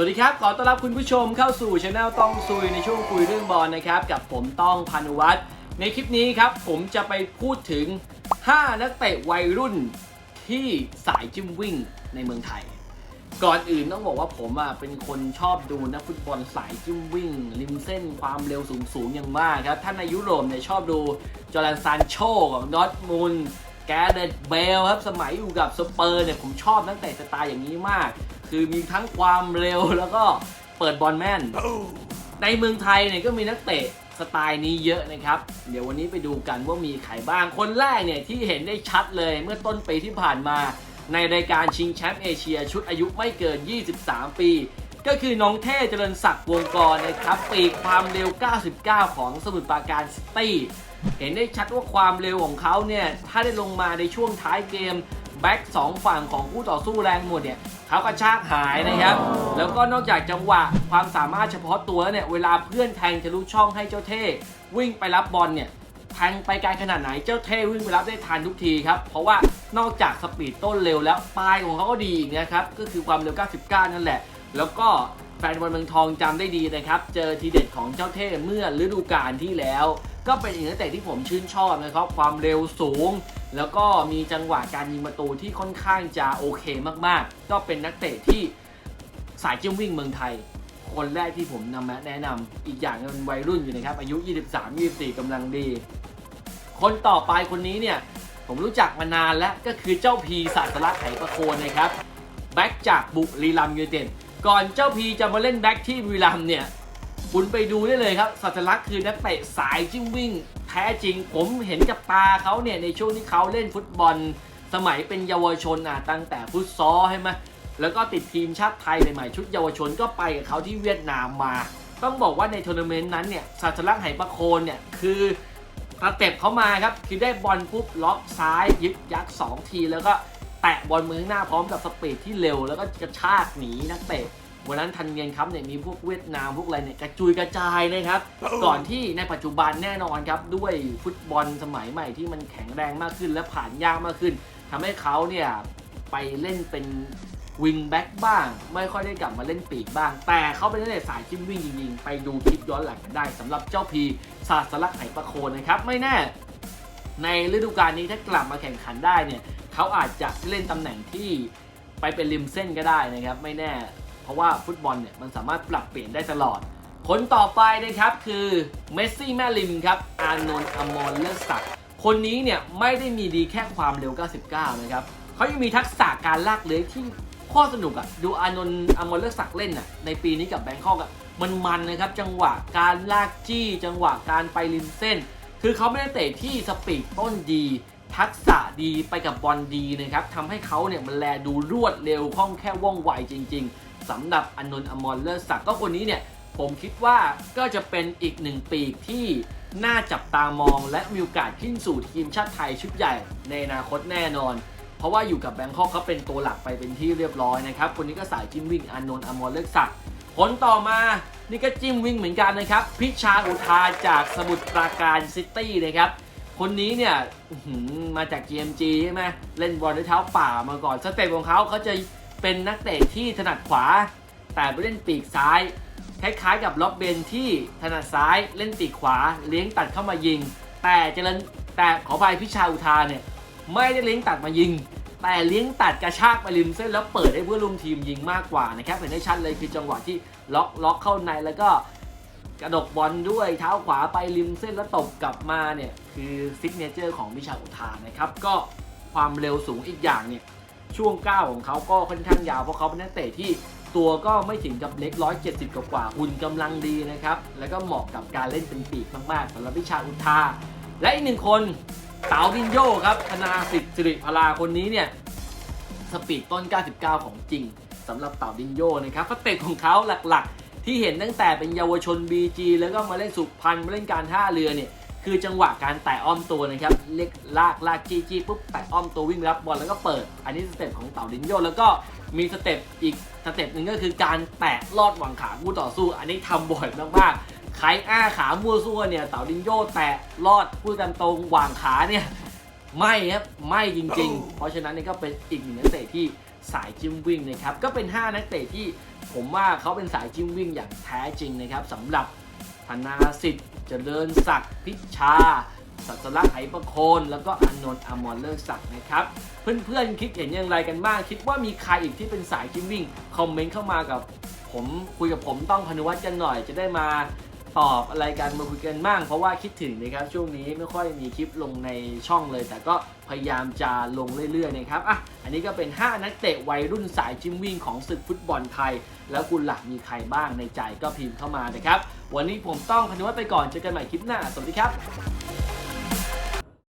สวัสดีครับ ขอต้อนรับคุณผู้ชมเข้าสู่ช anel ต้องซุยในช่วงคุยเรื่องบอลนะครับ กับผมต้องพานุวัฒน์ในคลิปนี้ครับ ผมจะไปพูดถึง 5 นักเตะวัยรุ่นที่สายจิ้มวิ่งในเมืองไทย ก่อนอื่นต้องบอกว่าผมอะเป็นคนชอบดูนักฟุตบอลสายจิ้มวิ่ง ริมเส้นความเร็วสูงๆอย่างมากครับ ท่านในยุโรปเนี่ยชอบดูจอร์แดนซานโชของดอร์ทมุนแกเดตเบลครับสมัยอยู่กับสเปอร์เนี่ยผมชอบนักเตะสไตล์อย่างนี้มาก คือมีทั้งความเร็วแล้วก็เปิดบอลแม่น ในเมืองไทยเนี่ยก็มีนักเตะสไตล์นี้เยอะนะครับ เดี๋ยววันนี้ไปดูกันว่ามีใครบ้าง คนแรกเนี่ยที่เห็นได้ชัดเลยเมื่อต้นปีที่ผ่านมา ในรายการชิงแชมป์เอเชียชุดอายุไม่เกิน 23 ปี ก็คือน้องเท่เจริญศักดิ์วงกรนะครับ ปีกความเร็ว 99 ของสมุทรปราการซิตี้ เห็นได้ชัดว่าความเร็วของเขาเนี่ย ถ้าได้ลงมาในช่วงท้ายเกม แบ็กสองฝั่งของผู้ต่อสู้แรงหมดเนี่ยเขาก็ชากหายนะครับ แล้วก็นอกจากจังหวะความสามารถเฉพาะตัวแล้วเนี่ยเวลาเพื่อนแทงจะรู้ช่องให้เจ้าเท่วิ่งไปรับบอลเนี่ยแทงไปไกลขนาดไหนเจ้าเท่วิ่งไปรับได้ทันทุกทีครับ เพราะว่านอกจากสปีดต้นเร็วแล้วปลายของเขาก็ดีอีกนะครับ ก็คือความเร็ว 99 นั่นแหละ แล้วก็แฟนบอลเมืองทองจำได้ดีนะครับ เจอทีเด็ดของเจ้าเท่เมื่อฤดูกาลที่แล้ว ก็เป็นอีกนักเตะที่ผมชื่นชอบนะครับ ความเร็วสูง แล้วก็มีจังหวะการยิงประตูที่ค่อนข้างจะโอเคมากๆ ก็เป็นนักเตะที่สายจิ้มวิ่งเมืองไทย คนแรกที่ผมนำมาแนะนำอีกอย่างเป็นวัยรุ่นอยู่นะครับ อายุ 23-24กำลังดี คนต่อไปคนนี้เนี่ย ผมรู้จักมานานแล้วก็คือเจ้าพีศาสลักษณ์ไหประโคนนะครับแบ็กจากบุรีรัมย์ยูเต็ดก่อนเจ้าพีจะมาเล่นแบ็กที่บุรีรัมย์เนี่ย คุณไปดูได้เลยครับสัตลักษณ์คือนักเตะสายจิ้มวิ่ง แท้จริง ผมเห็นกับตาเขาเนี่ยในช่วงที่เขาเล่นฟุตบอล สมัยเป็นเยาวชนอะตั้งแต่ฟุตซอลใช่ไหมแล้วก็ติดทีมชาติไทยใหม่ๆชุดเยาวชนก็ไปกับเขาที่เวียดนามมา ต้องบอกว่าในทัวร์นาเมนต์นั้นเนี่ยสัตลักษณ์ไหประโคนเนี่ยคือสเต็ปเขามาครับคือได้บอลปุ๊บล็อกซ้ายยึกยักสองที แล้วก็แตะบอลมือข้างหน้าพร้อมกับสปีดที่เร็ว แล้วก็กระชากหนีนักเตะ วันนั้นทันเมียนครับเนี่ยมีพวกเวียดนามพวกอะไรเนี่ยกระจุยกระจายนะครับ ก่อนที่ในปัจจุบันแน่นอนครับด้วยฟุตบอลสมัยใหม่ที่มันแข็งแรงมากขึ้น และผ่านยากมากขึ้นทำให้เขาเนี่ยไปเล่นเป็นวิงแบ็กบ้าง ไม่ค่อยได้กลับมาเล่นปีกบ้าง แต่เขาเป็นนักเตะสายจิ้มวิ่งจริงๆ ไปดูคลิปย้อนหลังกันได้สำหรับเจ้าพีศาสลักษณ์ไหประโคนนะครับ ไม่แน่ ในฤดูกาลนี้ถ้ากลับมาแข่งขันได้เนี่ยเขาอาจจะเล่นตำแหน่งที่ไปเป็นริมเส้นก็ได้นะครับ ไม่แน่ เพราะว่าฟุตบอลเนี่ยมันสามารถปรับเปลี่ยนได้ตลอด คนต่อไปนะครับคือเมสซี่แม่ริมครับอานนท์อมรเลิศศักดิ์คนนี้เนี่ยไม่ได้มีดีแค่ความเร็ว 99 นะครับเขายังมีทักษะการลากเลื้อยที่โคตรสนุกอะดูอานนท์อมรเลิศศักดิ์เล่นอะในปีนี้กับแบงคอกอะมันมันนะครับจังหวะการลากจี้ จังหวะการไปริมเส้น คือเขาไม่ได้เตะที่สปีดต้นดี ทักษะดีไปกับบอลดีนะครับทำให้เขาเนี่ยมันแลดูรวดเร็วคล่องแค่วว่องไวจริง ๆ สำหรับอนนท์อมรเลิศศักดิ์ก็คนนี้เนี่ยผมคิดว่าก็จะเป็นอีกหนึ่งปีกที่น่าจับตามองและมีโอกาสขึ้นสู่ทีมชาติไทยชุดใหญ่ในอนาคตแน่นอน เพราะว่าอยู่กับแบงคอกเขาเป็นตัวหลักไปเป็นที่เรียบร้อยนะครับ คนนี้ก็สายจิ้มวิ่งอานนท์อมรเลิศศักดิ์คนต่อมานี่ก็จิ้มวิ่งเหมือนกันนะครับ พิชาอุทาจากสมุทรปราการซิตี้นะครับ คนนี้เนี่ยอื้อหือมาจาก GMG ใช่ไหมเล่นบอลด้วยเท้าป่ามาก่อนสเต็ปของเขาเขาจะ เป็นนักเตะที่ถนัดขวา แต่ไปเล่นปีกซ้าย คล้ายๆกับล็อบเบนที่ถนัดซ้ายเล่นปีกขวา เลี้ยงตัดเข้ามายิง แต่เจริญแต่ขออภัยพิชาอุทาเนี่ยไม่ได้เลี้ยงตัดมายิง แต่เลี้ยงตัดกระชากไปริมเส้นแล้วเปิดให้เพื่อนร่วมทีมยิงมากกว่านะครับเห็นได้ชัดเลยคือจังหวะที่ล็อกล็อกเข้าในแล้วก็กระดกบอลด้วยเท้าขวาไปริมเส้นแล้วตบกลับมาเนี่ยคือซิกเนเจอร์ของวิชาอุทานนะครับก็ความเร็วสูงอีกอย่างเนี่ย ช่วงก้าวของเขาก็ค่อนข้างยาวเพราะเขาเป็นนักเตะที่ตัวก็ไม่ถึงกับเล็ก 170 กว่ากว่าหุ่นกำลังดีนะครับ แล้วก็เหมาะกับการเล่นเป็นปีกมากๆสำหรับวิชาอุทา และอีกหนึ่งคนเต๋าดินโยครับธนาสิทธิ์สิริพลาคนนี้เนี่ยสปีดต้น 99 ของจริงสำหรับเต่าดินโยนะครับสเต็ปของเขาหลักๆ ที่เห็นตั้งแต่เป็นเยาวชน BG แล้วก็มาเล่นสุพรรณมาเล่นการท่าเรือเนี่ย คือจังหวะการแตะอ้อมตัวนะครับเล็กลากลากจี้จี้ปุ๊บแตะอ้อมตัววิ่งรับบอลแล้วก็เปิด อันนี้สเต็ปของเต่าดินโยแล้วก็มีสเต็ปอีกสเต็ปหนึ่งก็คือการแตะลอดหวังขาคู่ต่อสู้ อันนี้ทำบ่อยมากๆใครอ้าขามั่วซั่วเนี่ยเต่าดินโยแตะลอดพูดกันตรงหว่างขาเนี่ยไม่ครับไม่จริง ๆ เพราะฉะนั้นนี่ก็เป็นอีกหนึ่งนักเตะที่สายจิ้มวิ่งนะครับก็เป็น 5 นักเตะที่ผมว่าเขาเป็นสายจิ้มวิ่งอย่างแท้จริงนะครับสำหรับ ธนาสิทธิ์เจริญศักดิ์พิชชาสัสลักษณ์ไหประโคน แล้วก็อนนท์อมรเลิศศักดิ์นะครับ เพื่อนๆ คิดเห็นอย่างไรกันบ้าง คิดว่ามีใครอีกที่เป็นสายจิมมวิ่ง คอมเมนต์เข้ามากับผมคุยกับผมต้องพนุวัฒน์กันหน่อยจะได้มา ตอบอะไรกันมาคุยกันบ้างเพราะว่าคิดถึงนะครับช่วงนี้ไม่ค่อยมีคลิปลงในช่องเลย แต่ก็พยายามจะลงเรื่อยๆนะครับอะอันนี้ก็เป็น 5 นักเตะวัยรุ่นสายจิ้มวิ่งของศึกฟุตบอลไทย แล้วคุณหลักมีใครบ้างในใจก็พิมพ์เข้ามานะครับ วันนี้ผมต้องพนุวัฒน์ไปก่อนเจอกันใหม่คลิปหน้าสวัสดีครับ